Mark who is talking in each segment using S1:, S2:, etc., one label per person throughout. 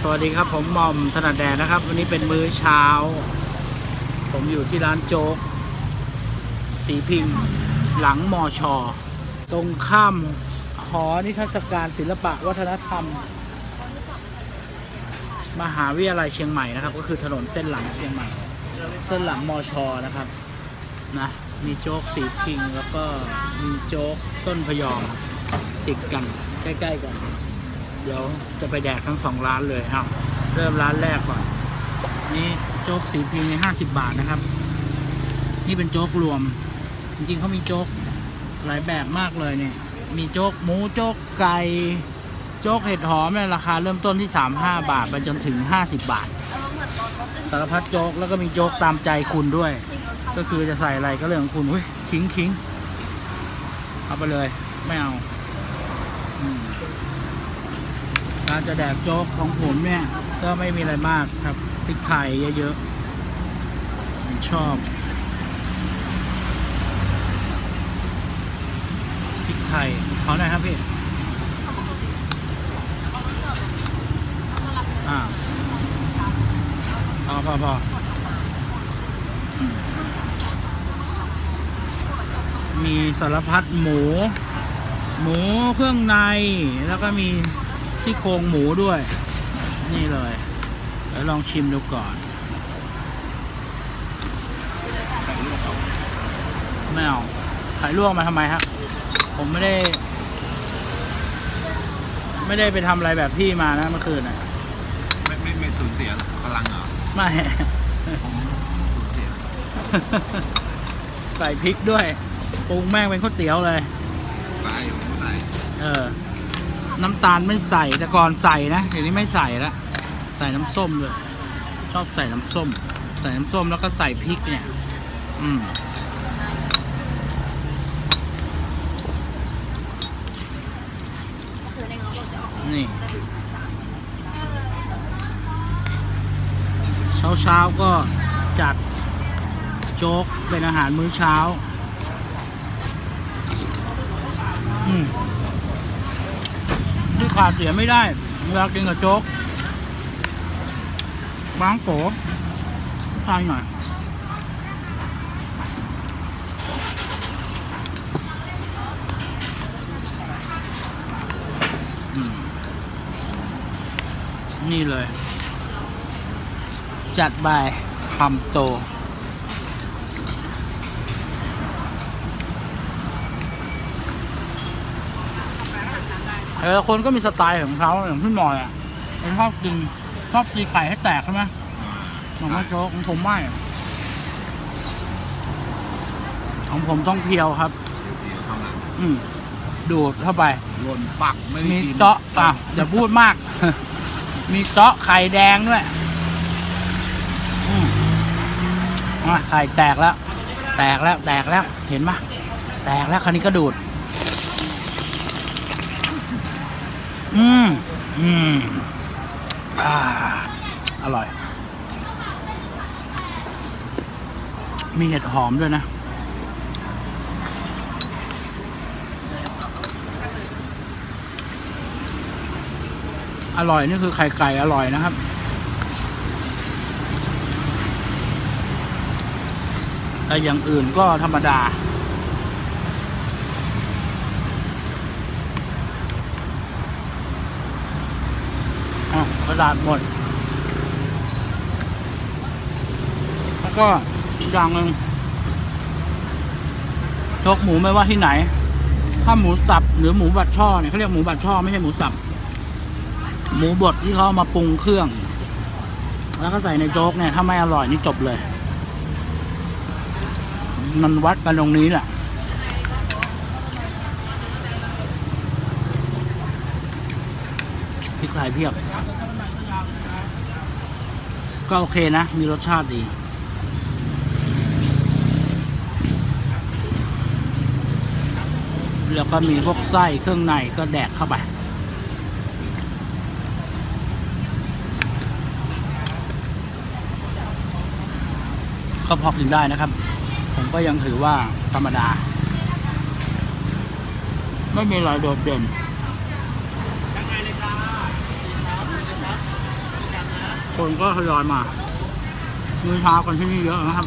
S1: สวัสดีครับผมหม่อมถนัดแดดนะครับ วันนี้เป็นมื้อเช้า ผมอยู่ที่ร้านโจ๊กสีพิงค์หลังมอชอตรงข้ามหอนิทรรศการศิลปะวัฒนธรรม มหาวิทยาลัยเชียงใหม่นะครับ ก็คือถนนเส้นหลังเชียงใหม่ เส้นหลังมอชอนะครับนะมีโจ๊กสีพิงแล้วก็มีโจ๊กต้นพยอมติดกันใกล้ ๆ กัน เดี๋ยวจะไปแดกทั้งสองร้านเลยครับ เริ่มร้านแรกก่อน นี่โจ๊กสีพิงในห้าสิบบาทนะครับ นี่เป็นโจ๊กรวม จริงๆเขามีโจ๊กหลายแบบมากเลยเนี่ย มีโจ๊กหมูโจ๊กไก่โจ๊กเห็ดหอมเนี่ยราคาเริ่มต้นที่ 35 บาท ไปจนถึง 50 บาท สารพัดโจ๊กแล้วก็มีโจ๊กตามใจคุณด้วย ก็คือจะใส่อะไรก็เรื่องของคุณเฮ้ยคิงคิงเอาไปเลย ไม่เอาอืม การจะแดกโจ๊กของผมเนี่ย ก็ไม่มีอะไรมากครับพริกไทยเยอะๆผมชอบพริกไทยขอหน่อยครับพี่อ่าพอพอพอมีสารพัดหมู หมูเครื่องในแล้วก็มี ซี่โครงหมูด้วย นี่เลยเดี๋ยวลองชิมดูก่อน ไม่เอาไข่ลวกมาทำไมฮะ ผมไม่ได้ ไม่ได้ไปทำอะไรแบบพี่มานะเมื่อคืนน่ะ
S2: ไม่ไม่ไม่สูญเสียพลังเหรอ
S1: ไม่
S2: ผมสูญเสีย
S1: ใส่พริกด้วยปรุงแม่งเป็นข้าวเตี๋ยวเลย
S2: ตายผมตาย
S1: เออ น้ำตาลไม่ใส่แต่ก่อนใส่นะเดี๋ยวนี้ไม่ใส่ละใส่น้ำส้มเลยชอบใส่น้ำส้ม ใส่น้ำส้มแล้วก็ใส่พริกเนี่ย อืมนี่เช้าเช้าก็จัดโจ๊กเป็นอาหารมื้อเช้า อืม ขาดเสียไม่ได้เวลากินกับโจ๊กบางโกทานหน่อยนี่เลย จัดไปคำโต แต่ละคนก็มีสไตล์ของเขาอย่างพี่หมอยอะผมชอบกินชอบตีไข่ให้แตกใช่ไหมของไม่โจ๊กของผมไม่ของผมต้องเพียวครับ
S2: เดี๋ยวเท่านั้น
S1: อืมดูดเข้าไป
S2: หล่นปักไม่ได้
S1: มี
S2: กิน
S1: เจาะอะอย่าพูดมาก มีเจาะไข่แดงด้วยอืมอะไข่แตกแล้ว แตกแล้ว แตกแล้ว เห็นไหมแตกแล้วคราวนี้ก็ดูด อืมอืมอ่าอร่อย มีเห็ดหอมด้วยนะ อร่อยนี่คือไข่ไก่อร่อยนะครับแต่อย่างอื่นก็ธรรมดา อะกระดาษหมด แล้วก็อีกอย่างหนึ่งโชกหมูไม่ว่าที่ไหน ถ้าหมูสับหรือหมูบัดช่อเนี่ยเขาเรียกหมูบัดช่อไม่ใช่หมูสับ หมูบดที่เขาเอามาปรุงเครื่อง แล้วก็ใส่ในโจ๊กเนี่ย ถ้าไม่อร่อยนี่จบเลย มันวัดกันตรงนี้แหละพริกไทยเพียบ ก็โอเคนะ มีรสชาติดี แล้วก็มีพวกไส้เครื่องในก็แดกเข้าไป ก็พอกินได้นะครับ ผมก็ยังถือว่าธรรมดา ไม่มีอะไรโดดเด่น คนก็ทยอยมามื้อเช้ากันที่นี่เยอะนะครับ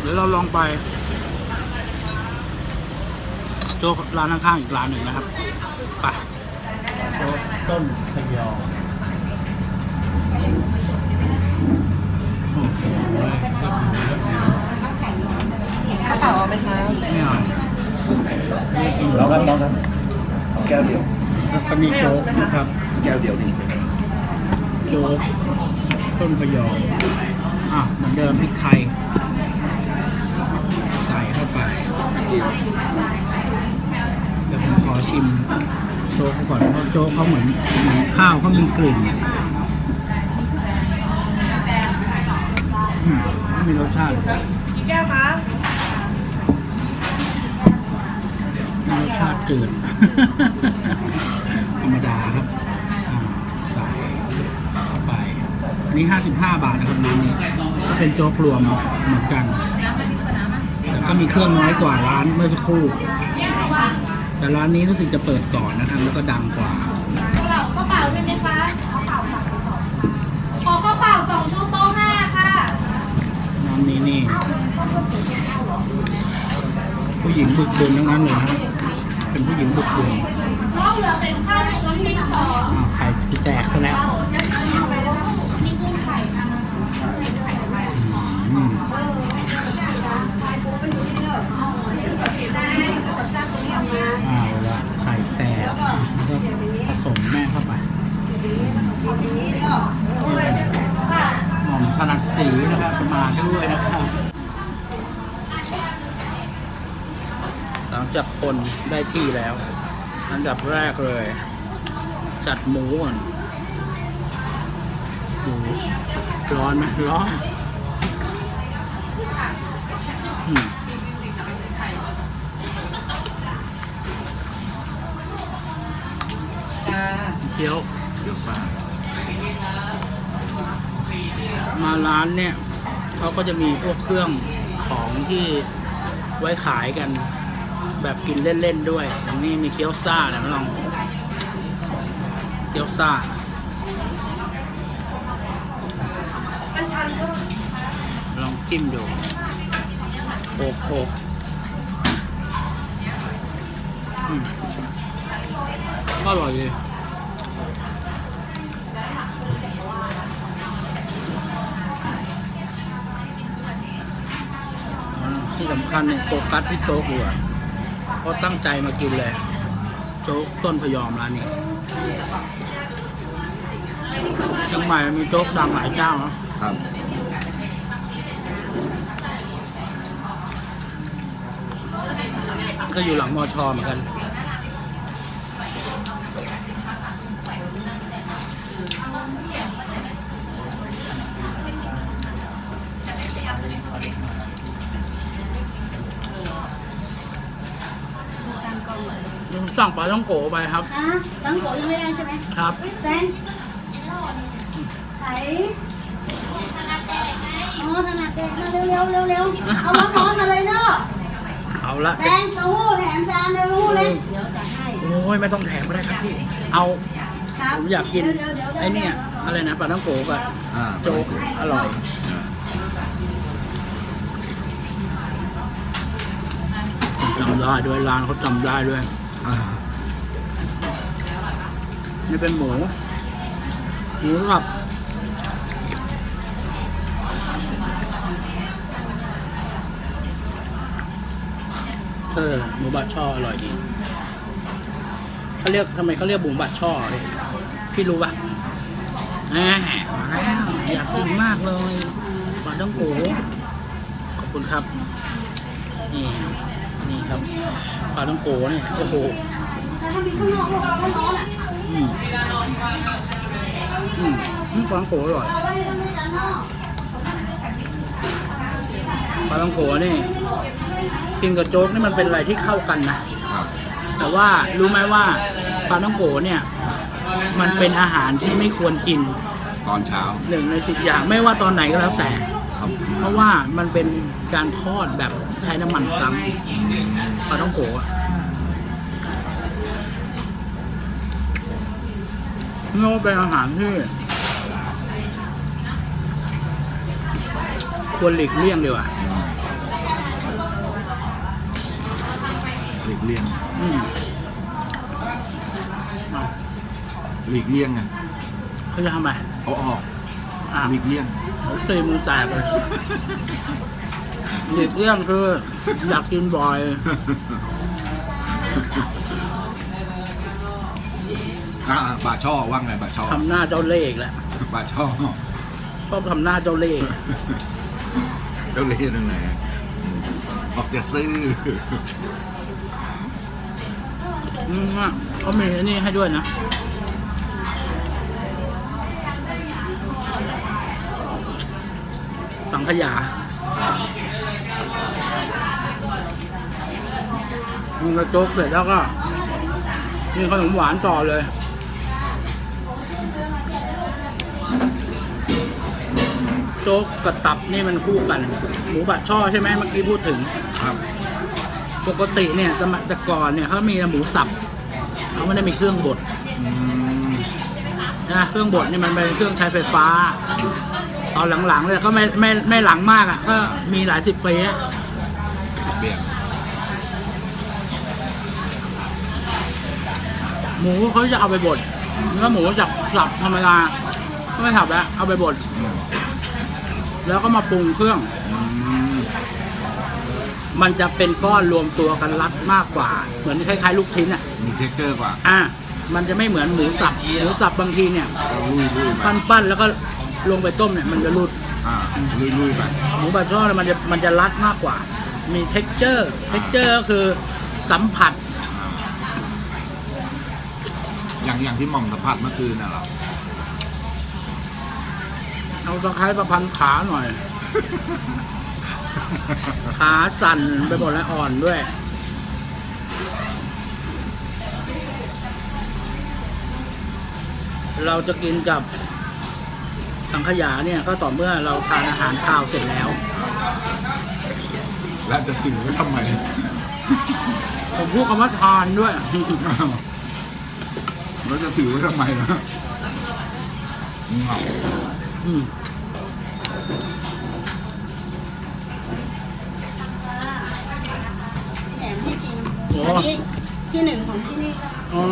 S1: เดี๋ยวเราลองไป โจ๊กร้านข้างๆอีกร้านหนึ่งนะครับไปโจ๊กต้นพยองโอ้โห
S3: ข้าวเปล่าเอาไหมคะ
S1: ไม่เอาไม่กิน
S4: น้องครับน้องครับเอาแก้วเดียว
S1: แล้วก็มีโจ๊กนะครับ
S4: แก้วเดียวดิ
S1: โจ๊กต้นพยองอะเหมือนเดิมพริกไทย ใส่เข้าไปเดี๋ยวผมขอชิมโจ๊กเขาก่อนเพราะโจ๊กเขาเหมือนเหมือนข้าวเขามีกลิ่นอืมไม่มีรสชาติ
S3: กี่แก้วคะ
S1: มีรสชาติจืด ธรรมดาครับอ่าใส่เข้าไป อันนี้ 55 บาทนะครับน้ำนี้ก็เป็นโจ๊กรวมเหมือนกัน แต่ก็มีเครื่องน้อยกว่าร้านเมื่อสักครู่ แต่ร้านนี้รู้สึกจะเปิดก่อนนะครับ แล้วก็ดังกว่า
S3: ข้าวเปล่าข้าวเปล่าใช่ไหมคะขอข้าวเปล่าสองชุดโต๊ะห้าค่ะ
S1: น้ำนี้นี่ ผู้หญิงบึกบึนทั้งนั้นเลยนะครับเป็นผู้หญิงบึกบึน
S3: น้องเหลือเป็นข้าวน้ำพริกสอง
S1: อ่าไข่กูแตกซะแล้ว
S3: นี่กุ้งไข่
S1: อืมเอาละไข่แตกแล้วก็ผสมแม่เข้าไปหม่อมถนัดสีนะครับมาด้วยนะครับ หลัง จากคนได้ที่แล้ว อันดับแรกเลย จัดหมูก่อนหมูร้อนไหมร้อนอืมเคี้ยว
S2: เดี๋ยวซ่า
S1: มาร้านเนี่ยเขาก็จะมีพวกเครื่องของที่ไว้ขายกัน แบบกินเล่นๆด้วยอย่างนี้มีเกี๊ยวซ่าเนี่ยมาลองเกี๊ยวซ่าลองจิ้มดูโคกโคกอร่อยเลยอืมที่สำคัญเนี่ยโฟกัสที่โจ๊กดีกว่า เพราะตั้งใจมากินเลยโจ๊กต้นพยอมร้านนี้เชียงใหม่มีโจ๊กดังหลายเจ้าเนอะ
S2: ครับ
S1: ก็อยู่หลังมอชอเหมือนกัน สั่งปลาต้องโกไปครับ
S5: ฮะตั้งโกยังไม่ได้ใช่ไหม
S1: ครับ
S5: แฟนไหนอ๋อถนัดแดกมาเร็วเร็วเร็วเร็วเอาร้อนๆมาเลยเนาะ
S1: เอาละ
S5: แตงเต้าหู้แถมจานเต้าหู้เลยเดี๋ยวจัดให้
S1: โอ้ยไม่ต้องแถมก็ได้ครับพี่ เอา
S5: ครับ
S1: ผมอยากกิน
S5: เดี๋วดี๋วดี๋ว
S1: ไอ้เนี่ยอะไรนะปลาต้องโกกับ
S2: อ่า
S1: โจ๊กอร่อย
S2: อ่า
S1: จำได้ด้วยร้านเขาจำได้ด้วย
S2: อ่า
S1: นี่เป็นหมูหมูสับเออหมูบาดช่ออร่อยดีเขาเรียกทำไมเขาเรียกหมูบาดช่อเลยพี่รู้ปะแหมมาแล้วอยากกินมากเลยปลาต้องโกขอบคุณครับนี่ นี่ครับปลาต้องโกเนี่ยโอ้โห
S5: ถ้าทำมีข้างนอกลูกเอาข้างนอกอะ
S1: อืมอืมอืมปลาต้องโกอร่อย
S5: เอาไว้ทำในจานนอก
S1: ปลาต้องโกนี่กินกับโจ๊กนี่มันเป็นอะไรที่เข้ากันนะ
S2: ครับ
S1: แต่ว่ารู้ไหมว่าปลาต้องโกเนี่ย มันเป็นอาหารที่ไม่ควรกิน
S2: ตอนเช้า
S1: หนึ่งในสิบอย่างไม่ว่าตอนไหนก็แล้วแต่
S2: ครับ
S1: เพราะว่ามันเป็นการทอดแบบใช้น้ำมันซ้ำปลาต้องโกะนี่ก็เป็นอาหารที่ควรหลีกเลี่ยงดีกว่า
S2: หลีกเลี่ยง
S1: อืมเอา
S2: หลีกเลี่ยงไง
S1: เขาจะทำไม
S2: เอาออก
S1: อะ
S2: หลีกเลี่ยง
S1: ผม ตีมือแตกเลยหลีกเลี่ยงคืออยากกินบ่อย
S2: อ่าบาช่อว่างไงบาช่อ
S1: ทำหน้าเจ้าเล่ห์อีกแล้ว
S2: บาช่อ
S1: ชอบทำหน้าเจ้าเล่ห์
S2: เจ้าเล่ห์ตรงไหนอืมออกจะซื้อ
S1: อืมอะเขามีอันนี้ให้ด้วยนะ ขยามึงกระจกเสร็จแล้วก็มีขนมหวานต่อเลย โจ๊กกับตับนี่มันคู่กัน หมูบัดช่อใช่ไหมเมื่อกี้พูดถึง
S2: ครับ
S1: ปกติเนี่ยสมัยแต่ก่อนเนี่ยเขามีหมูสับเขาไม่ได้มีเครื่องบด
S2: อืม
S1: นะเครื่องบดเนี่ยมันเป็นเครื่องใช้ไฟฟ้า ตอนหลังๆเลยก็ไม่ไม่ไม่หลังมากอะ ก็มีหลายสิบปีอะ
S2: เปลี่ยน
S1: หมูเขาจะเอาไปบดเนื้อหมูจากสับธรรมดาก็ไม่สับแล้วเอาไปบดแล้วก็มาปรุงเครื่อง
S2: อืม
S1: มันจะเป็นก้อนรวมตัวกันรัดมากกว่า เหมือนคล้าย ๆ ลูกชิ้นอะ
S2: มีเท็กเจอร์กว่า
S1: อะมันจะไม่เหมือนหมูสับหมูสับบางทีเนี่ย
S2: ลุยลุยไป
S1: ปั้นๆแล้วก็ ลงไปต้มเนี่ยมันจะรุด
S2: อ่าลุยลุยไป
S1: หมูบาช่อเนี่ยมันจะมันจะรัดมากกว่า มี t e x t อร์ t e x t อร์ก็คือสัมผัส
S2: อย่างอย่างที่หม่อมสัมผัสเมื่อคืนน่ะเหรอ
S1: เอาตะไคร้ประพันขาหน่อย ขาสั่นไปหมดแล้วอ่อนด้วย เราจะกินกับ สังขยาเนี่ยก็ต่อเมื่อเราทานอาหารข้าวเสร็จแล้ว
S2: และจะถือไว้ทำไม
S1: ผมพูดคำว่าทานด้วย
S2: แล้วจะถือไว้ทำไมนะเหงา
S1: อืม
S5: แถมให้ชิม
S1: โอ้
S5: อันนี้ที่หนึ่งของที่นี่ก็
S1: อ๋อ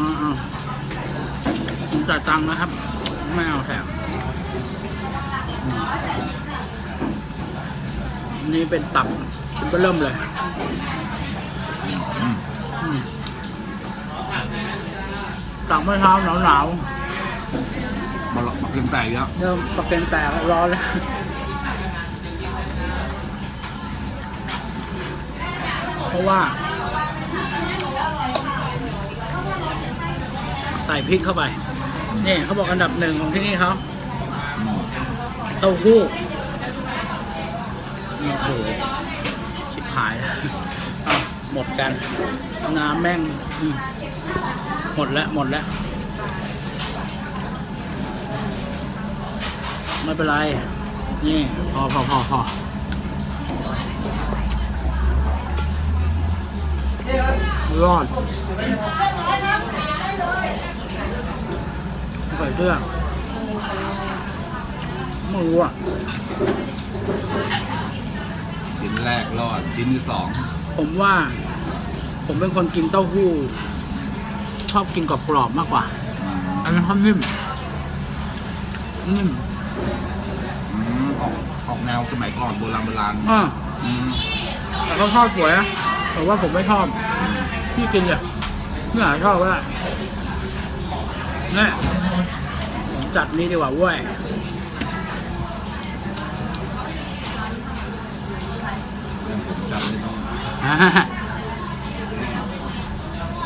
S1: อ๋ออ๋อผมจ่ายตังค์นะครับ ไม่เอาแถม นี่เป็นตับชิ้นเบอร์เริ่มเลยอืมตักเมื่อเช้าหนาวหนาว
S2: มาหลอกมาเกินแตกแล้ว
S1: ๆเริ่มตะเกียงแตกร้อนแล้วเพราะว่า ใส่พริกเข้าไป นี่เขาบอกอันดับหนึ่งของที่นี่เขาเต้าหู้นี่ โอ้โหชิบหายแล้วหมดกัน น้ำแม่ง หมดแล้ว หมดแล้ว ไม่เป็นไร นี่พอพอพอพอรอดใส่เสื้อไม่รู้อะ
S2: ชิ้นแรกรอดชิ้นที่สอง
S1: ผมว่า ผมเป็นคนกินเต้าหู้ ชอบกินกรอบๆมากกว่า
S2: อืม
S1: อันนี้นเขานิ่มนิ่ม
S2: อืมออกออกแนวสมัยก่อนโบราณโบราณ
S1: อ่า
S2: อืม
S1: แต่เขาทอดสวยนะแต่ว่าผมไม่ชอบพี่กินเลยไม่หาชอบก็ได้นี่ผมจัดนี้ดีกว่าเว้ย
S2: จำไม่ต้อง
S1: อ่า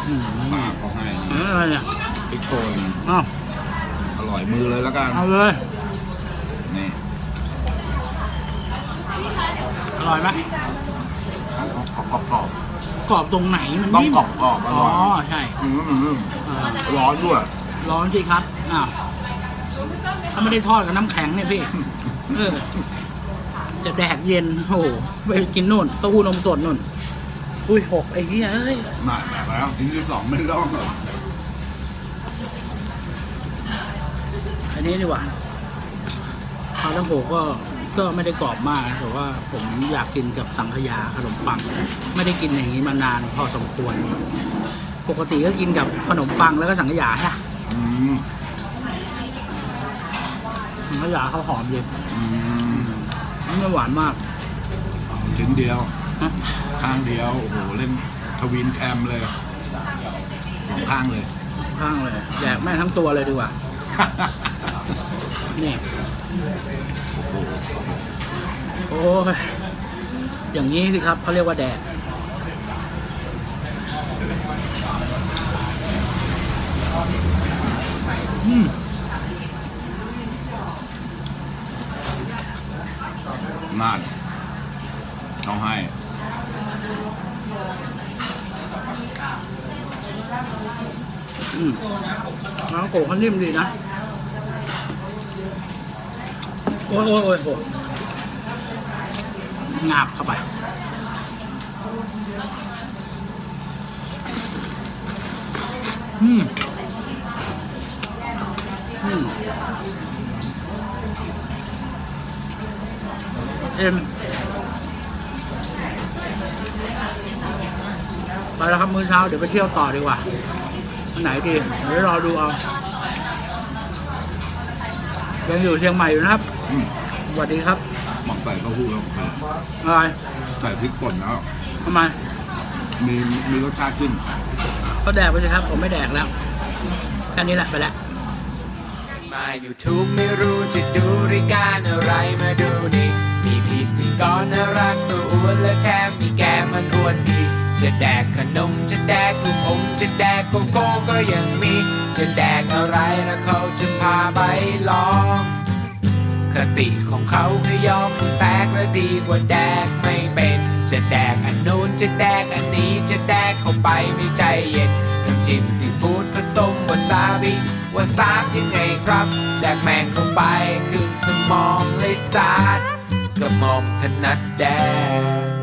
S1: อืม
S2: ปากเขาให้
S1: เอออะไรเนี่ย
S2: พริกโคน
S1: เอ้า
S2: อร่อยมือเลยแล้วกัน
S1: เอาเลย
S2: นี่
S1: อร่อยไหม
S2: กรอบกรอบกรอบ
S1: กรอบตรงไหนมัน
S2: ต้อง
S1: นิ่ม
S2: กรอบกรอบอ
S1: อ๋อ
S2: ร่อย
S1: ใช่
S2: อืมอืมอืม
S1: อ่า
S2: ร้อนด้วย
S1: ร้อนสิครับอ้าวถ้าไม่ได้ทอดกับน้ำแข็งเนี่ยพี่เออ จะแดกเย็นโอ้โหไปกินนู่นเต้าหู้นมสดนู่น อุ้ยหกไอ้เหี้ยเอ้ย
S2: มาแบบแล้วชิ้นที่สองไม่ต้องหรอก
S1: นนี้ดีกว่าปลาท่องโกก็ก็ไม่ได้กรอบมากนะแต่ว่าผมอยากกินกับสังขยาขนมปัง ไม่ได้กินอย่างนี้มานานพอสมควร ปกติก็กินกับขนมปังแล้วก็สังขยาใช่ปะ
S2: อืม
S1: สังขยาเขาหอมดี
S2: อืม
S1: ไม่หวานมาก
S2: ชิ้นเดียว
S1: นะ
S2: ข้างเดียวโอ้โหเล่นทวินแคมเลยสองข้างเลย
S1: ข้างเลยแดกแม่งทั้งตัวเลยดีกว่านี่โอ้ยอย่างนี้สิครับเขาเรียกว่าแดดอืม
S2: นานเอาให้
S1: อืมน้ำโกะเขานิ่มดีนะ โอ้ยโอ้ยโอ้ยโอ้ยงาบเข้าไป อืม อืม เอ็มไปแล้วครับมื้อเช้าเดี๋ยวไปเที่ยวต่อดีกว่าอันไหนดีเดี๋ยวรอดูเอายังอยู่เชียงใหม่อยู่นะครับ
S2: อืม
S1: สวัสดีครับ
S2: หมักใส่เต้าหู้แล้ว
S1: อะไร
S2: ใส่พริกป่นแล้ว
S1: ทำไม
S2: มีมีรสชาติขึ้น
S1: ก็แดกไปสิครับ ผมไม่แดกแล้วแค่นี้แหละไปแล้ว
S6: มา YouTube ไม่รู้จะดูรายการอะไรมาดูดิ มีพิธีกรน่ารักตัวอ้วนและแถมมีแกมมันอ้วนดีจะแดกขนมจะแดกลูกอมจะแดกโกโก้ก็ยังมี จะแดกอะไรแล้วเขาจะพาไปลองคติของเขาคือยอมแตกและดีกว่าแดกไม่เป็น จะแดกอันนู้นจะแดกอันนี้จะแดกเข้าไปไม่ใจเย็นน้ำจิ้มซีฟู้ดผสมวาซาบิวาซาบยังไงครับ แดกแมงเข้าไปขึ้นสมองเลยสาด ก็มองถนัดแดก